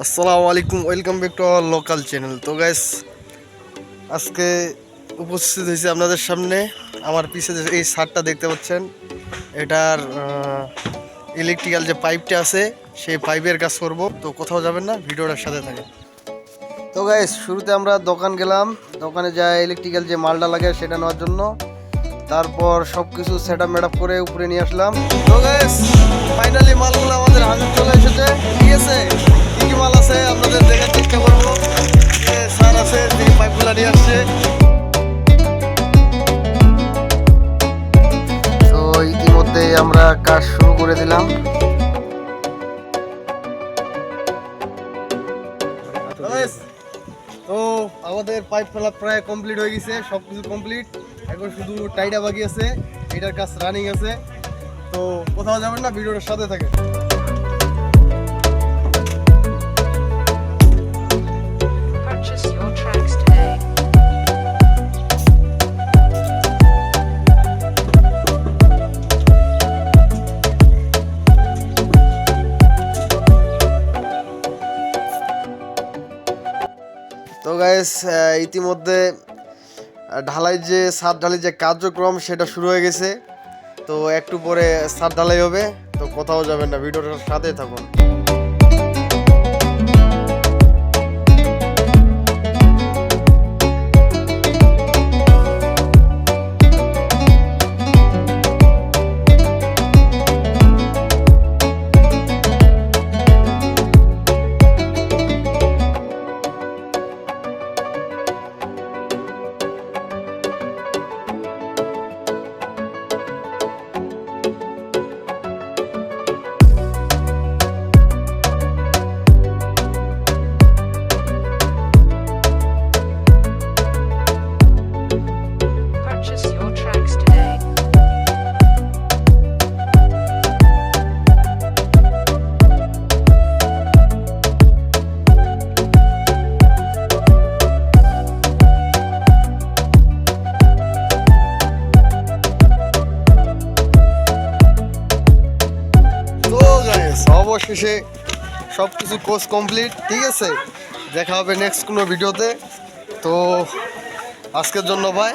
আসসালামু আলাইকুম, welcome back to our local channel. তো গাইস আজকে উপস্থিত হয়েছে আপনাদের সামনে। আমার পিছে এই সারটা দেখতে পাচ্ছেন, এটার ইলেকট্রিক্যাল যে পাইপটা আছে, সেই পাইপের কাজ করব। তো কোথাও যাবেন না, ভিডিওটার সাথে থাকেন। তো গাইস শুরুতে আমরা দোকান গেলাম। দোকানে যা ইলেকট্রিক্যাল যে মালটা লাগে সেটা নেওয়ার জন্য। তারপর সব কিছু সেট আপ মেট করে উপরে নিয়ে আসলাম। তো গাইস ফাইনালি মালগুলো আমাদের হাতে চলে এসেছে। ঠিক আছে? মাল আছে, আপনাদের দেখার চেষ্টা করব। যে স্যার আছে আসছে। আমরা কাজ শুরু করে দিলাম। তো আমাদের পাইপ ফেলা প্রায় কমপ্লিট হয়ে গেছে সব কিছু কমপ্লিট। এখন শুধু টাইডা বাকি আছে, এটার কাজ রানিং আছে। তো কোথাও যাবেন না, ভিডিওটার সাথে থাকে গাইস ইতিমধ্যে ঢালাই যে সাত ঢালাই যে কার্যক্রম, সেটা শুরু হয়ে গেছে। তো একটু পরে সাত ঢালাই হবে, তো কোথাও যাবেন না, ভিডিওটার সাথে থাকুন। অবশেষে সব কিছু কোর্স কমপ্লিট ঠিক আছে? দেখা হবে নেক্সট কোনো ভিডিওতে তো, আজকের জন্য ভাই